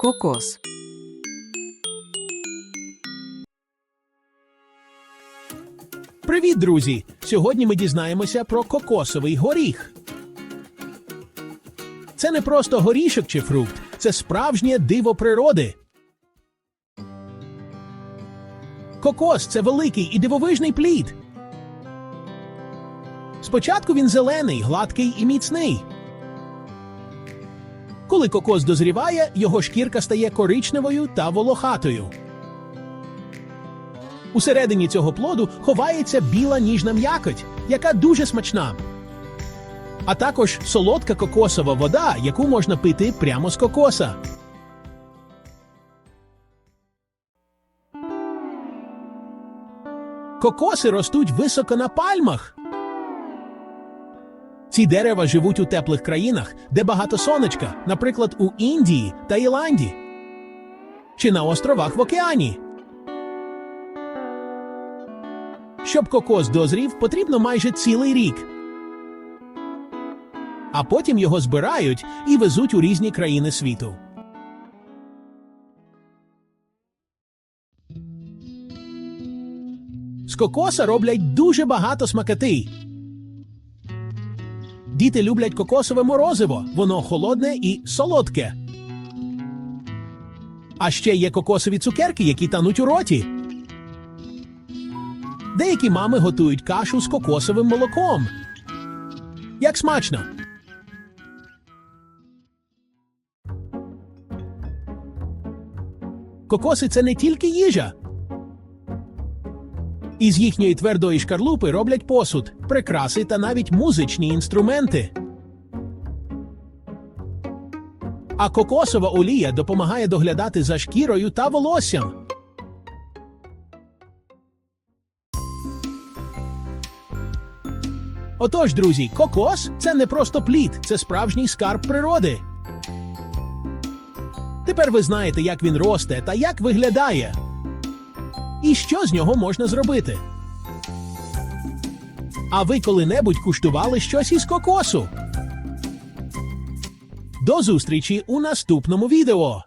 Кокос. Привіт, друзі! Сьогодні ми дізнаємося про кокосовий горіх. Це не просто горішок чи фрукт, це справжнє диво природи. Кокос це великий і дивовижний плід. Спочатку він зелений, гладкий і міцний. Коли кокос дозріває, його шкірка стає коричневою та волохатою. Усередині цього плоду ховається біла ніжна м'якоть, яка дуже смачна. А також солодка кокосова вода, яку можна пити прямо з кокоса. Кокоси ростуть високо на пальмах. Ці дерева живуть у теплих країнах, де багато сонечка, наприклад, у Індії та Іланді, чи на островах в океані. Щоб кокос дозрів, потрібно майже цілий рік. А потім його збирають і везуть у різні країни світу. З кокоса роблять дуже багато смакоти. Діти люблять кокосове морозиво, воно холодне і солодке. А ще є кокосові цукерки, які тануть у роті. Деякі мами готують кашу з кокосовим молоком. Як смачно! Кокоси це не тільки їжа. Із їхньої твердої шкарлупи роблять посуд, прикраси та навіть музичні інструменти. А кокосова олія допомагає доглядати за шкірою та волоссям. Отож, друзі, кокос це не просто плід, це справжній скарб природи. Тепер ви знаєте, як він росте та як виглядає. І що з нього можна зробити. А ви коли-небудь куштували щось із кокосу? До зустрічі у наступному відео.